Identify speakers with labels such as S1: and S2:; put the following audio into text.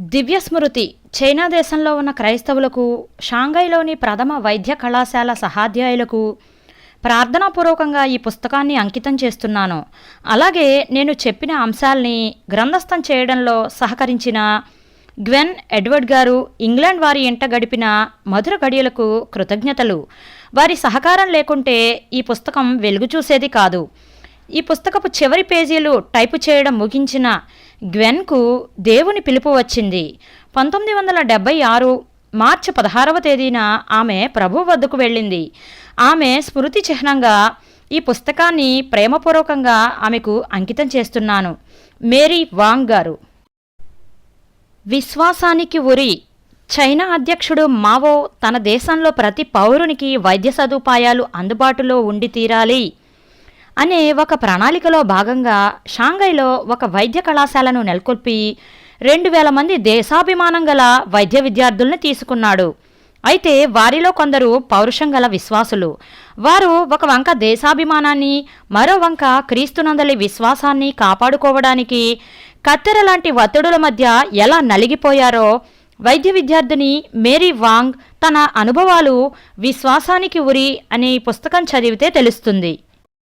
S1: దివ్యస్మృతి. China దేశంలో ఉన్న క్రైస్తవులకు షాంఘైలోని ప్రథమ వైద్య కళాశాల సహాధ్యాయులకు ప్రార్థనాపూర్వకంగా ఈ పుస్తకాన్ని అంకితం చేస్తున్నాను. అలాగే నేను చెప్పిన అంశాల్ని గ్రంథస్థం చేయడంలో సహకరించిన గ్వెన్ ఎడ్వర్డ్ గారు ఇంగ్లాండ్ వారి ఇంట గడిపిన మధుర గడియలకు కృతజ్ఞతలు. వారి సహకారం లేకుంటే ఈ పుస్తకం వెలుగు చూసేది కాదు. ఈ పుస్తకపు చివరి పేజీలు టైపు చేయడం ముగించిన గ్వెన్కు దేవుని పిలుపు వచ్చింది. పంతొమ్మిది వందల డెబ్బై ఆరు మార్చి పదహారవ తేదీన ఆమె ప్రభు వద్దకు వెళ్ళింది. ఆమె స్మృతి చిహ్నంగా ఈ పుస్తకాన్ని ప్రేమపూర్వకంగా ఆమెకు అంకితం చేస్తున్నాను. మేరీ వాంగ్ గారు. విశ్వాసానికి ఉరి చైనా అధ్యక్షుడు మావో తన దేశంలో ప్రతి పౌరునికి వైద్య సదుపాయాలు అందుబాటులో ఉండి తీరాలి. అనే ఒక ప్రణాళికలో భాగంగా షాంఘైలో ఒక వైద్య కళాశాలను నెలకొల్పి రెండు వేల మంది దేశాభిమానం గల వైద్య విద్యార్థుల్ని తీసుకున్నాడు. అయితే వారిలో కొందరు పౌరుషం గల విశ్వాసులు. వారు ఒక వంక దేశాభిమానాన్ని మరో వంక క్రీస్తునందలి విశ్వాసాన్ని కాపాడుకోవడానికి కత్తెర లాంటి ఒత్తిడుల మధ్య ఎలా నలిగిపోయారో వైద్య విద్యార్థిని మేరీ వాంగ్ తన అనుభవాలు విశ్వాసానికి ఉరి అనే పుస్తకం చదివితే తెలుస్తుంది.